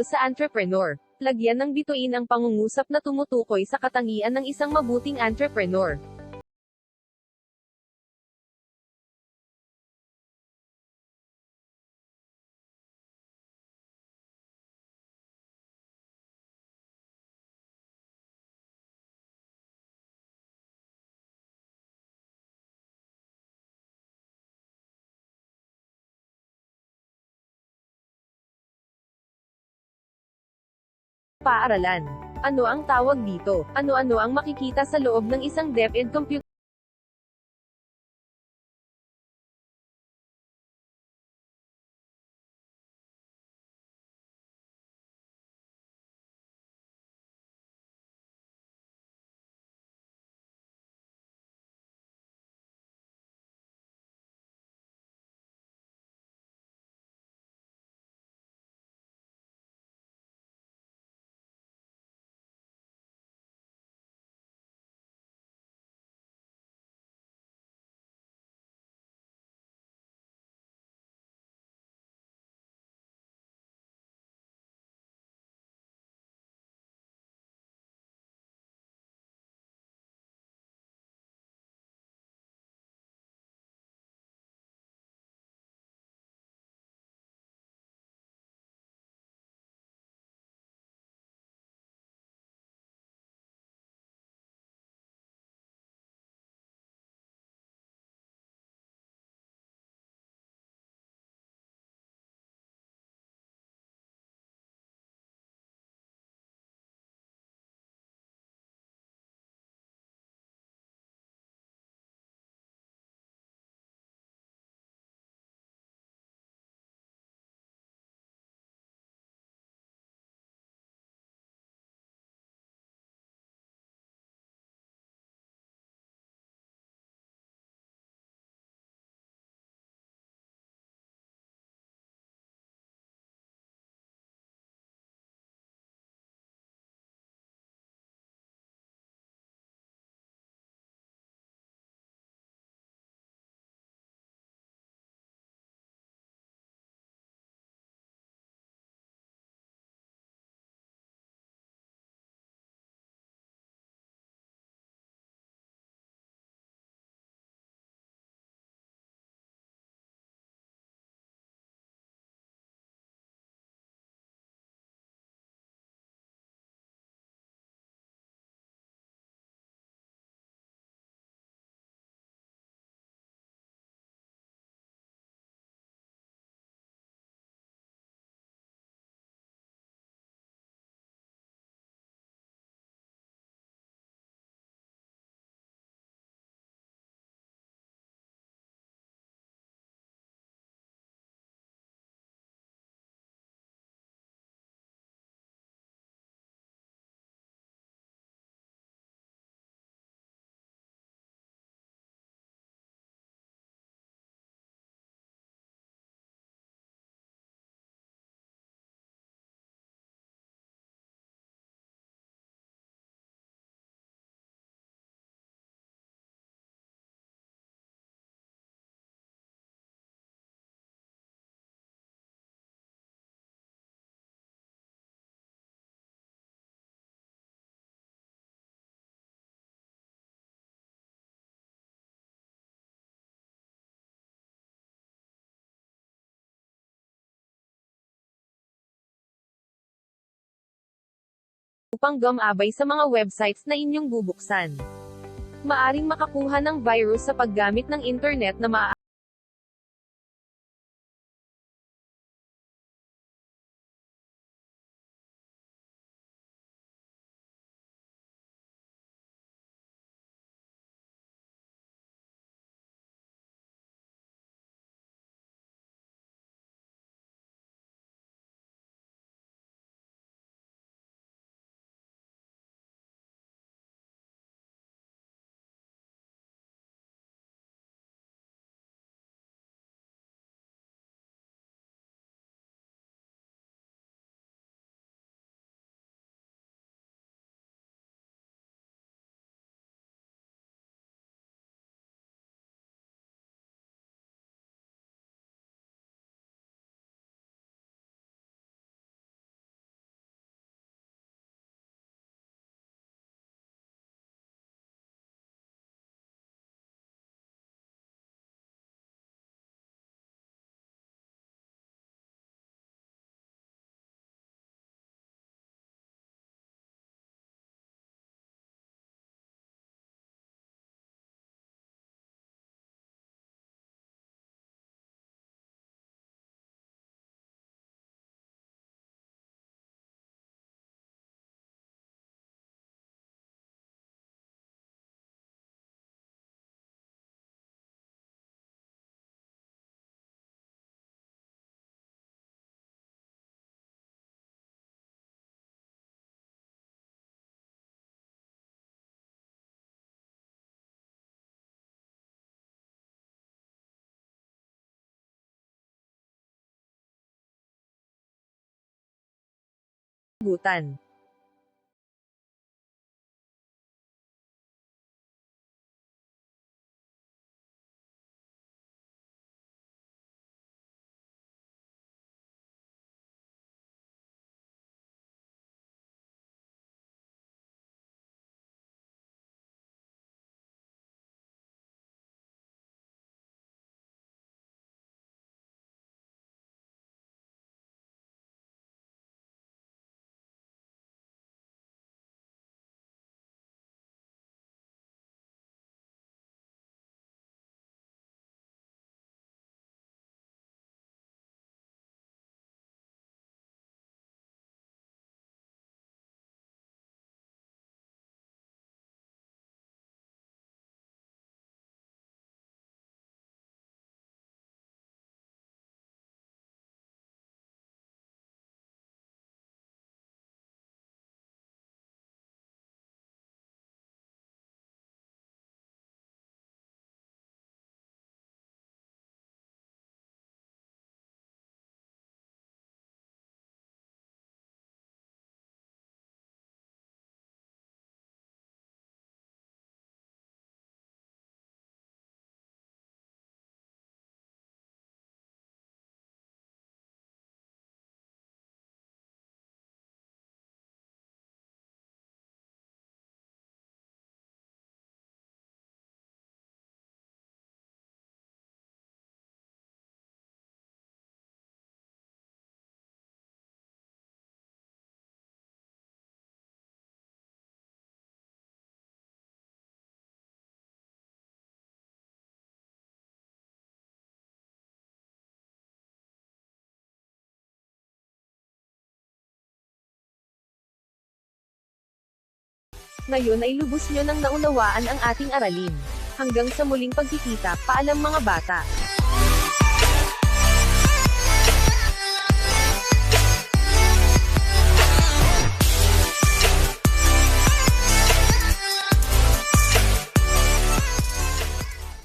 sa entrepreneur. Lagyan ng bituin ang pangungusap na tumutukoy sa katangian ng isang mabuting entrepreneur. Paaralan. Ano ang tawag dito? Ano-ano ang makikita sa loob ng isang DepEd computer? Upang gumabay sa mga websites na inyong bubuksan. Maaring makakuha ng virus sa paggamit ng internet na maa hutan. Ngayon ay lubos nyo nang naunawaan ang ating aralin. Hanggang sa muling pagkikita, paalam mga bata.